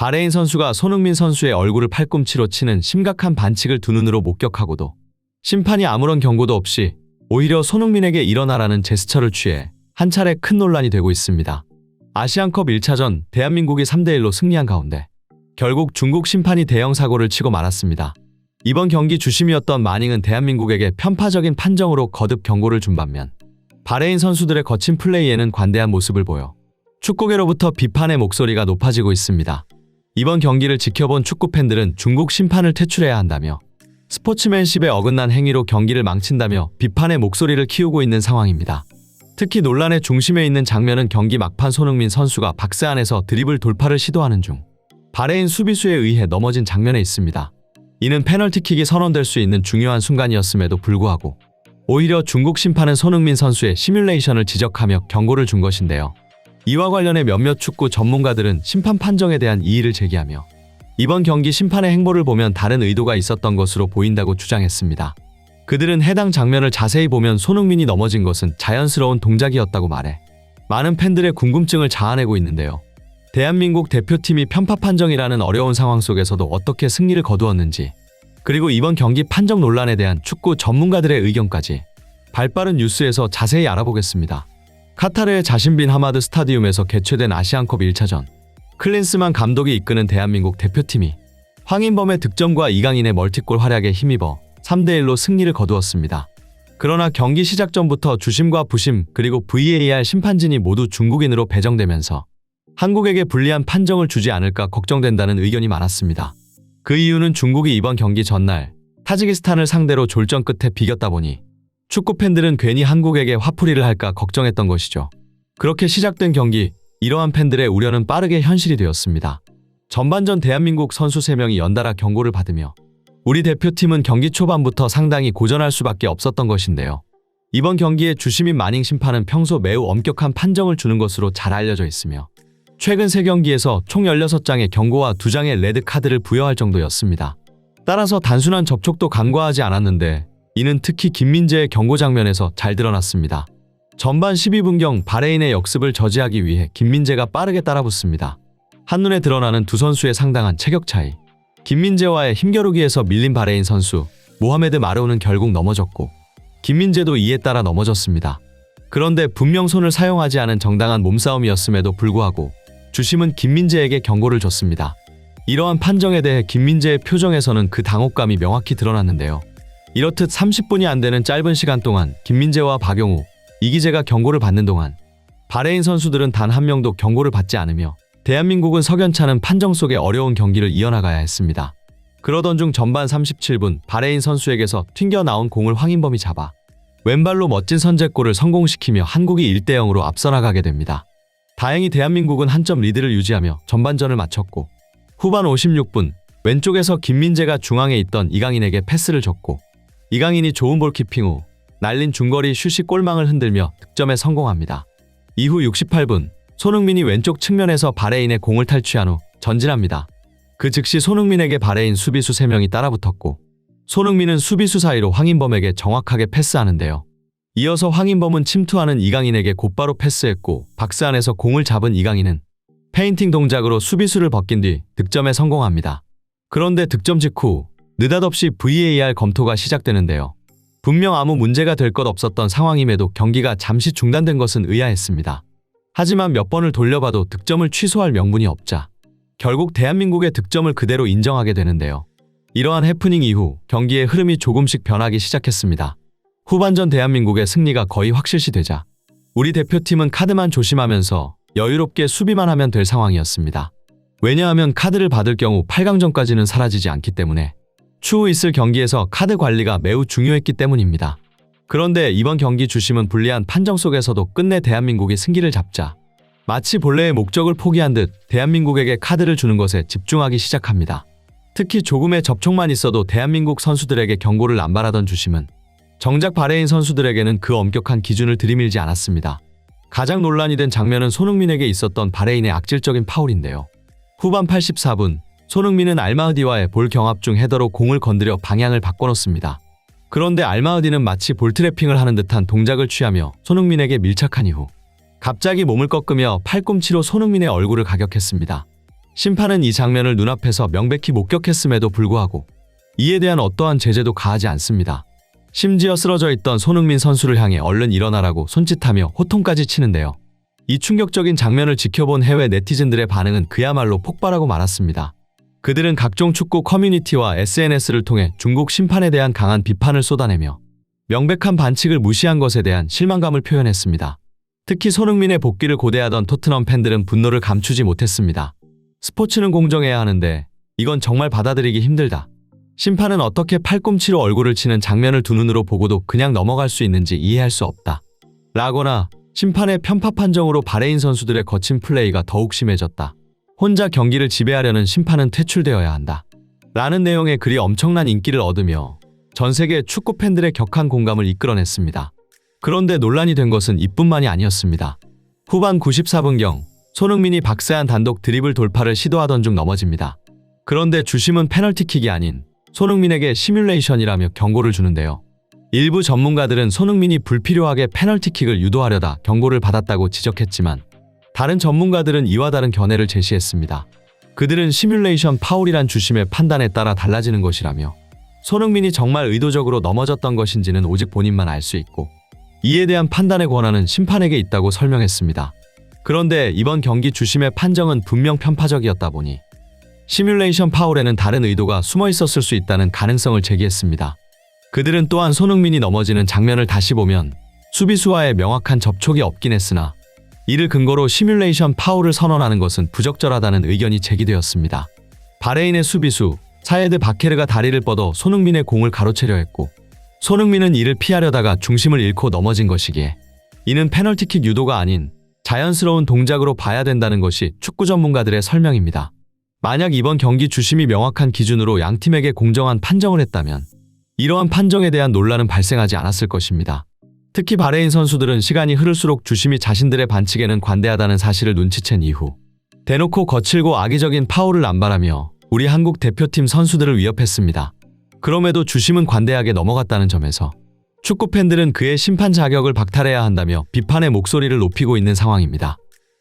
바레인 선수가 손흥민 선수의 얼굴을 팔꿈치로 치는 심각한 반칙을 두 눈으로 목격하고도 심판이 아무런 경고도 없이 오히려 손흥민에게 일어나라는 제스처를 취해 한 차례 큰 논란이 되고 있습니다. 아시안컵 1차전 대한민국이 3대1로 승리한 가운데 결국 중국 심판이 대형 사고를 치고 말았습니다. 이번 경기 주심이었던 마닝은 대한민국에게 편파적인 판정으로 거듭 경고를 준 반면 바레인 선수들의 거친 플레이에는 관대한 모습을 보여 축구계로부터 비판의 목소리가 높아지고 있습니다. 이번 경기를 지켜본 축구 팬들은 중국 심판을 퇴출해야 한다며 스포츠맨십에 어긋난 행위로 경기를 망친다며 비판의 목소리를 키우고 있는 상황입니다. 특히 논란의 중심에 있는 장면은 경기 막판 손흥민 선수가 박스 안에서 드리블 돌파를 시도하는 중 바레인 수비수에 의해 넘어진 장면에 있습니다. 이는 페널티킥이 선언될 수 있는 중요한 순간이었음에도 불구하고 오히려 중국 심판은 손흥민 선수의 시뮬레이션을 지적하며 경고를 준 것인데요. 이와 관련해 몇몇 축구 전문가들은 심판 판정에 대한 이의를 제기하며 이번 경기 심판의 행보를 보면 다른 의도가 있었던 것으로 보인다고 주장했습니다. 그들은 해당 장면을 자세히 보면 손흥민이 넘어진 것은 자연스러운 동작이었다고 말해 많은 팬들의 궁금증을 자아내고 있는데요. 대한민국 대표팀이 편파 판정이라는 어려운 상황 속에서도 어떻게 승리를 거두었는지 그리고 이번 경기 판정 논란에 대한 축구 전문가들의 의견까지 발빠른 뉴스에서 자세히 알아보겠습니다. 카타르의 자신빈 하마드 스타디움에서 개최된 아시안컵 1차전 클린스만 감독이 이끄는 대한민국 대표팀이 황인범의 득점과 이강인의 멀티골 활약에 힘입어 3대1로 승리를 거두었습니다. 그러나 경기 시작 전부터 주심과 부심 그리고 VAR 심판진이 모두 중국인으로 배정되면서 한국에게 불리한 판정을 주지 않을까 걱정된다는 의견이 많았습니다. 그 이유는 중국이 이번 경기 전날 타지키스탄을 상대로 졸전 끝에 비겼다 보니 축구 팬들은 괜히 한국에게 화풀이를 할까 걱정했던 것이죠. 그렇게 시작된 경기, 이러한 팬들의 우려는 빠르게 현실이 되었습니다. 전반전 대한민국 선수 3명이 연달아 경고를 받으며 우리 대표팀은 경기 초반부터 상당히 고전할 수밖에 없었던 것인데요. 이번 경기에 주심인 마닝 심판은 평소 매우 엄격한 판정을 주는 것으로 잘 알려져 있으며 최근 3경기에서 총 16장의 경고와 2장의 레드 카드를 부여할 정도였습니다. 따라서 단순한 접촉도 간과하지 않았는데 이는 특히 김민재의 경고 장면에서 잘 드러났습니다. 전반 12분경 바레인의 역습을 저지하기 위해 김민재가 빠르게 따라붙습니다. 한눈에 드러나는 두 선수의 상당한 체격 차이. 김민재와의 힘겨루기에서 밀린 바레인 선수 모하메드 마르우는 결국 넘어졌고 김민재도 이에 따라 넘어졌습니다. 그런데 분명 손을 사용하지 않은 정당한 몸싸움이었음에도 불구하고 주심은 김민재에게 경고를 줬습니다. 이러한 판정에 대해 김민재의 표정에서는 그 당혹감이 명확히 드러났는데요. 이렇듯 30분이 안 되는 짧은 시간 동안 김민재와 박용우, 이기재가 경고를 받는 동안 바레인 선수들은 단 한 명도 경고를 받지 않으며 대한민국은 석연찮은 판정 속에 어려운 경기를 이어나가야 했습니다. 그러던 중 전반 37분 바레인 선수에게서 튕겨 나온 공을 황인범이 잡아 왼발로 멋진 선제골을 성공시키며 한국이 1대 0으로 앞서 나가게 됩니다. 다행히 대한민국은 한 점 리드를 유지하며 전반전을 마쳤고 후반 56분 왼쪽에서 김민재가 중앙에 있던 이강인에게 패스를 줬고 이강인이 좋은 볼 키핑 후 날린 중거리 슛이 골망을 흔들며 득점에 성공합니다. 이후 68분 손흥민이 왼쪽 측면에서 바레인의 공을 탈취한 후 전진합니다. 그 즉시 손흥민에게 바레인 수비수 3명이 따라붙었고 손흥민은 수비수 사이로 황인범에게 정확하게 패스하는데요. 이어서 황인범은 침투하는 이강인에게 곧바로 패스했고 박스 안에서 공을 잡은 이강인은 페인팅 동작으로 수비수를 벗긴 뒤 득점에 성공합니다. 그런데 득점 직후 느닷없이 VAR 검토가 시작되는데요. 분명 아무 문제가 될 것 없었던 상황임에도 경기가 잠시 중단된 것은 의아했습니다. 하지만 몇 번을 돌려봐도 득점을 취소할 명분이 없자 결국 대한민국의 득점을 그대로 인정하게 되는데요. 이러한 해프닝 이후 경기의 흐름이 조금씩 변하기 시작했습니다. 후반전 대한민국의 승리가 거의 확실시 되자 우리 대표팀은 카드만 조심하면서 여유롭게 수비만 하면 될 상황이었습니다. 왜냐하면 카드를 받을 경우 8강전까지는 사라지지 않기 때문에 추후 있을 경기에서 카드 관리가 매우 중요했기 때문입니다. 그런데 이번 경기 주심은 불리한 판정 속에서도 끝내 대한민국이 승기를 잡자 마치 본래의 목적을 포기한 듯 대한민국에게 카드를 주는 것에 집중하기 시작합니다. 특히 조금의 접촉만 있어도 대한민국 선수들에게 경고를 남발하던 주심은 정작 바레인 선수들에게는 그 엄격한 기준을 들이밀지 않았습니다. 가장 논란이 된 장면은 손흥민에게 있었던 바레인의 악질적인 파울인데요. 후반 84분 손흥민은 알마흐디와의 볼 경합 중 헤더로 공을 건드려 방향을 바꿔놓습니다. 그런데 알마흐디는 마치 볼 트래핑을 하는 듯한 동작을 취하며 손흥민에게 밀착한 이후 갑자기 몸을 꺾으며 팔꿈치로 손흥민의 얼굴을 가격했습니다. 심판은 이 장면을 눈앞에서 명백히 목격했음에도 불구하고 이에 대한 어떠한 제재도 가하지 않습니다. 심지어 쓰러져 있던 손흥민 선수를 향해 얼른 일어나라고 손짓하며 호통까지 치는데요. 이 충격적인 장면을 지켜본 해외 네티즌들의 반응은 그야말로 폭발하고 말았습니다. 그들은 각종 축구 커뮤니티와 SNS를 통해 중국 심판에 대한 강한 비판을 쏟아내며 명백한 반칙을 무시한 것에 대한 실망감을 표현했습니다. 특히 손흥민의 복귀를 고대하던 토트넘 팬들은 분노를 감추지 못했습니다. 스포츠는 공정해야 하는데 이건 정말 받아들이기 힘들다. 심판은 어떻게 팔꿈치로 얼굴을 치는 장면을 두 눈으로 보고도 그냥 넘어갈 수 있는지 이해할 수 없다. 라거나 심판의 편파 판정으로 바레인 선수들의 거친 플레이가 더욱 심해졌다. 혼자 경기를 지배하려는 심판은 퇴출되어야 한다. 라는 내용의 글이 엄청난 인기를 얻으며 전 세계 축구 팬들의 격한 공감을 이끌어냈습니다. 그런데 논란이 된 것은 이뿐만이 아니었습니다. 후반 94분경 손흥민이 박세한 단독 드리블 돌파를 시도하던 중 넘어집니다. 그런데 주심은 페널티킥이 아닌 손흥민에게 시뮬레이션이라며 경고를 주는데요. 일부 전문가들은 손흥민이 불필요하게 페널티킥을 유도하려다 경고를 받았다고 지적했지만 다른 전문가들은 이와 다른 견해를 제시했습니다. 그들은 시뮬레이션 파울이란 주심의 판단에 따라 달라지는 것이라며 손흥민이 정말 의도적으로 넘어졌던 것인지는 오직 본인만 알 수 있고 이에 대한 판단의 권한은 심판에게 있다고 설명했습니다. 그런데 이번 경기 주심의 판정은 분명 편파적이었다 보니 시뮬레이션 파울에는 다른 의도가 숨어 있었을 수 있다는 가능성을 제기했습니다. 그들은 또한 손흥민이 넘어지는 장면을 다시 보면 수비수와의 명확한 접촉이 없긴 했으나 이를 근거로 시뮬레이션 파울을 선언하는 것은 부적절하다는 의견이 제기되었습니다. 바레인의 수비수 사예드 바케르가 다리를 뻗어 손흥민의 공을 가로채려 했고 손흥민은 이를 피하려다가 중심을 잃고 넘어진 것이기에 이는 페널티킥 유도가 아닌 자연스러운 동작으로 봐야 된다는 것이 축구 전문가들의 설명입니다. 만약 이번 경기 주심이 명확한 기준으로 양 팀에게 공정한 판정을 했다면 이러한 판정에 대한 논란은 발생하지 않았을 것입니다. 특히 바레인 선수들은 시간이 흐를수록 주심이 자신들의 반칙에는 관대하다는 사실을 눈치챈 이후 대놓고 거칠고 악의적인 파울을 남발하며 우리 한국 대표팀 선수들을 위협했습니다. 그럼에도 주심은 관대하게 넘어갔다는 점에서 축구 팬들은 그의 심판 자격을 박탈해야 한다며 비판의 목소리를 높이고 있는 상황입니다.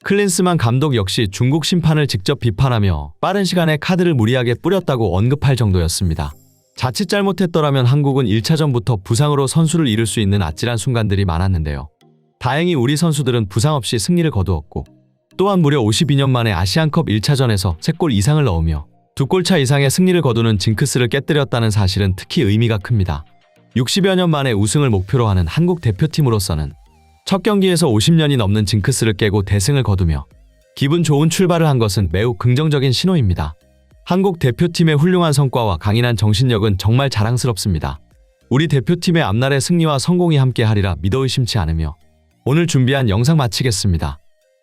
클린스만 감독 역시 중국 심판을 직접 비판하며 빠른 시간에 카드를 무리하게 뿌렸다고 언급할 정도였습니다. 자칫 잘못했더라면 한국은 1차전부터 부상으로 선수를 잃을 수 있는 아찔한 순간들이 많았는데요. 다행히 우리 선수들은 부상 없이 승리를 거두었고 또한 무려 52년 만에 아시안컵 1차전에서 3골 이상을 넣으며 두 골차 이상의 승리를 거두는 징크스를 깨뜨렸다는 사실은 특히 의미가 큽니다. 60여 년 만에 우승을 목표로 하는 한국 대표팀으로서는 첫 경기에서 50년이 넘는 징크스를 깨고 대승을 거두며 기분 좋은 출발을 한 것은 매우 긍정적인 신호입니다. 한국 대표팀의 훌륭한 성과와 강인한 정신력은 정말 자랑스럽습니다. 우리 대표팀의 앞날의 승리와 성공이 함께하리라 믿어 의심치 않으며 오늘 준비한 영상 마치겠습니다.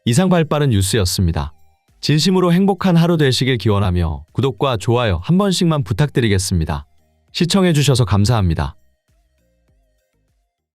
이상 발빠른 뉴스였습니다. 진심으로 행복한 하루 되시길 기원하며 구독과 좋아요 한 번씩만 부탁드리겠습니다. 시청해주셔서 감사합니다.